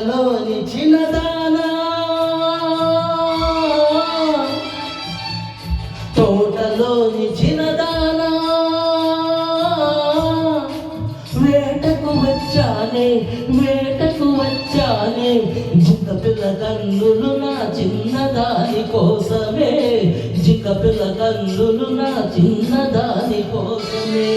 తోటలోని చిన్నదానా తోటలోని చిన్నదానా వేటకు వచ్చానే వేటకు వచ్చానే జింక పిల్ల కన్నులు నా చిన్నదాని కోసమే. జింక పిల్ల కన్నులు నా చిన్నదాని కోసమే.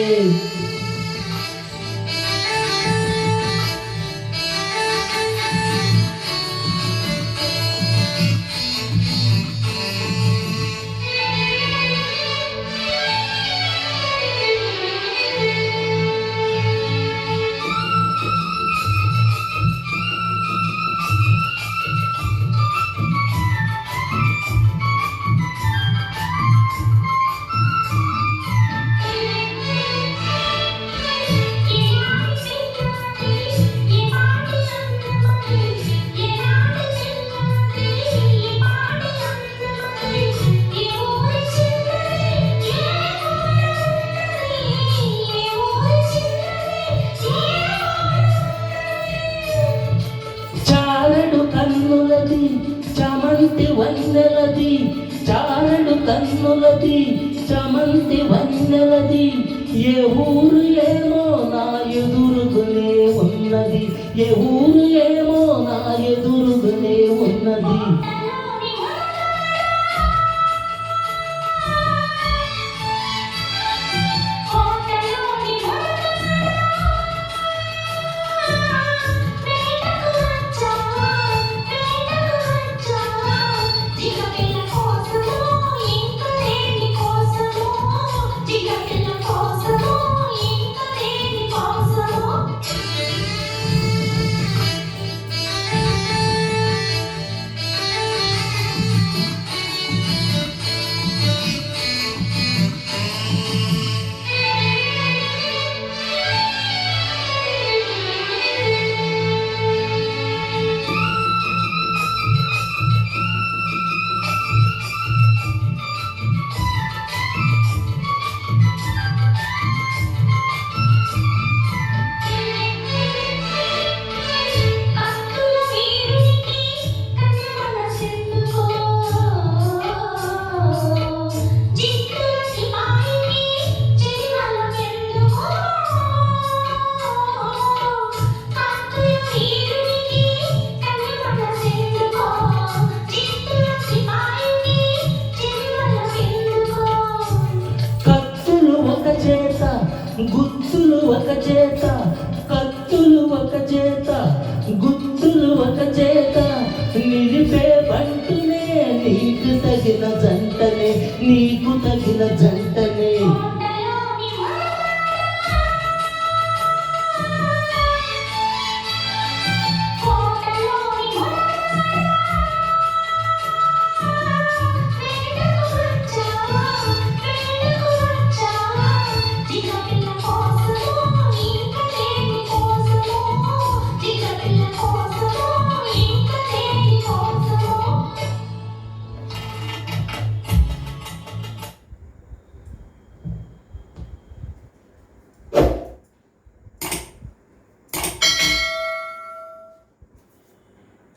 చమంతి వన్నెలది చారడు కన్నులది చమంతి వన్నెలది ఏ ఊరు ఏమో నా ఎదురుగునే ఉన్నది ఏ ఊరు ఏమో నా ఎదురుగునే ఉన్నది. చేత కత్తులు ఒక చేత గుత్తులు ఒక చేత నిలిపే బంటునే నీకు తగిన జంటనే నీకు తగిన జంట